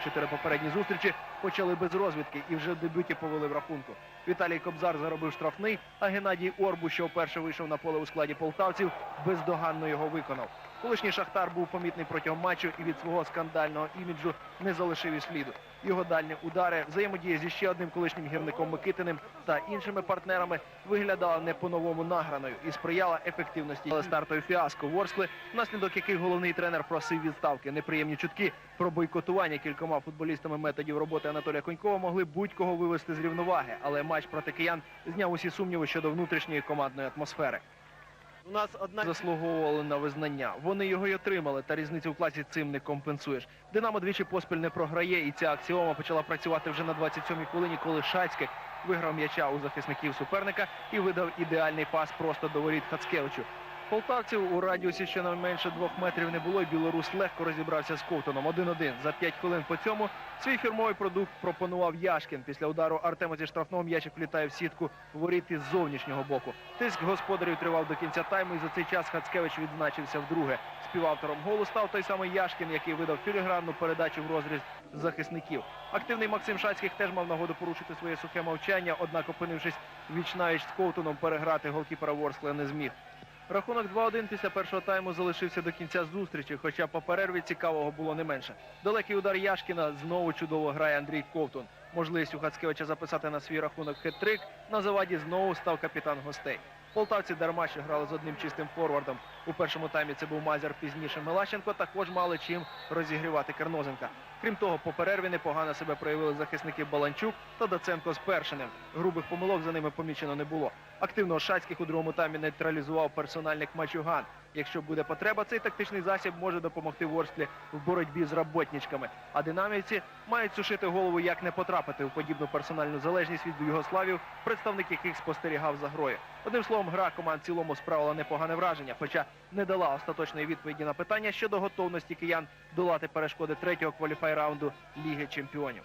чотири попередні зустрічі, почали без розвідки і вже в дебюті повели в рахунку. Віталій Кобзар заробив штрафний, а Геннадій Орбу, що вперше вийшов на поле у складі полтавців, бездоганно його виконав. Колишній шахтар був помітний протягом матчу і від свого скандального іміджу не залишив і сліду. Його дальні удари, взаємодія зі ще одним колишнім гірником Микитиним та іншими партнерами виглядала не по-новому награною і сприяла ефективності. Але стартовий фіаско Ворскли, внаслідок яких головний тренер просив відставки. Неприємні чутки про бойкотування кількома футболістами методів роботи Анатолія Конькова могли будь-кого вивести з рівноваги. Але матч проти киян зняв усі сумніви щодо внутрішньої командної атмосфери. У нас одна Заслуговували на визнання. Вони його й отримали, та різницю в класі цим не компенсуєш. Динамо двічі поспіль не програє, і ця аксіома почала працювати вже на 27-й хвилині, коли Шацьких виграв м'яча у захисників суперника і видав ідеальний пас просто до воріт Хацкевичу. Полтавців у радіусі щонайменше двох метрів не було, і білорус легко розібрався з Ковтоном 1-1. За 5 хвилин по цьому свій фірмовий продукт пропонував Яшкін. Після удару Артема зі штрафного м'ячик влітає в сітку воріт із зовнішнього боку. Тиск господарів тривав до кінця тайму, і за цей час Хацкевич відзначився вдруге. Співавтором голу став той самий Яшкін, який видав філігранну передачу в розріз захисників. Активний Максим Шацьких теж мав нагоду порушити своє сухе мовчання, однак, опинившись віч-навіч з Ковтоном, переграти голкіпера Ворскла не зміг. Рахунок 2-1 після першого тайму залишився до кінця зустрічі, хоча по перерві цікавого було не менше. Далекий удар Яшкіна знову чудово грає Андрій Ковтун. Можливість у Хацкевича записати на свій рахунок хет-трик на заваді знову став капітан гостей. Полтавці дарма ще грали з одним чистим форвардом. У першому таймі це був Мазяр, пізніше Мелащенко. Також мали чим розігрівати Кернозенка. Крім того, по перерві непогано себе проявили захисники Баланчук та Доценко з Першиним. Грубих помилок за ними помічено не було. Активно Шацьких у другому таймі нейтралізував персональник Мачуган. Якщо буде потреба, цей тактичний засіб може допомогти Ворсклі в боротьбі з работничками. А динамівці мають сушити голову, як не потрапити у подібну персональну залежність від югославів, представник яких спостерігав за грою. Одним словом, гра команд в цілому справила непогане враження, хоча не дала остаточної відповіді на питання щодо готовності киян долати перешкоди третього кваліфай раунду Ліги Чемпіонів.